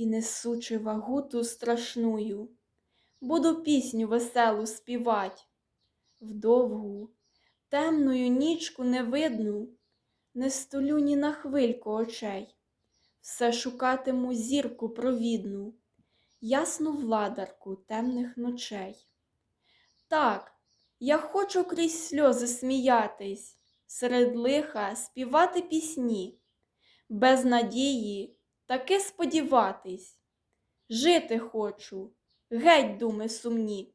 і несучи вагу ту страшную, буду пісню веселу співать. Вдовгу, темною нічку невидну, не столю ні на хвильку очей, все шукатиму зірку провідну, ясну владарку темних ночей. Так, я хочу крізь сльози сміятись, серед лиха співати пісні, без надії таки сподіватись. Жити хочу, геть думи сумні.